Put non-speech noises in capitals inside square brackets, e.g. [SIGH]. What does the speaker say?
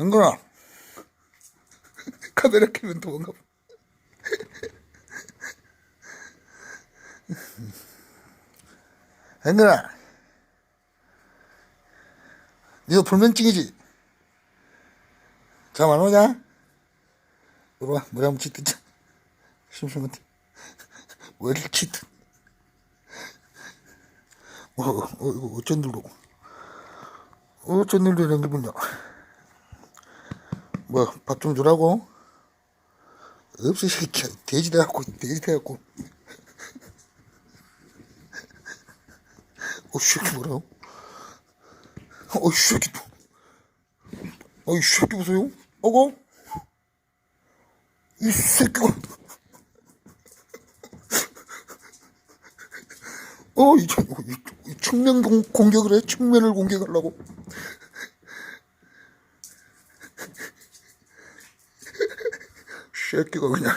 한거나 [LAUGHS] 카메라 켜면 도망가 봐. [LAUGHS] 한거나 니도 불면증이지? 잠 안 오냐? 이리 와 머리 한번 찢자 [LAUGHS] 심심한데. 왜 이렇게 찢든. 어, 어, 이거 어쩐 일로. 어쩐 일로 이런 기분이야 뭐 밥 좀 주라고. 없어 이 새끼야 돼지 돼갖고 돼지 돼갖고. [LAUGHS] 어이 새끼 뭐라고? 어이 새끼 어이 새끼 보세요. 어고 이 새끼가 [LAUGHS] 어, 이, 이, 이 측면 공, 공격을 해. 측면을 공격하려고. 새끼가 그냥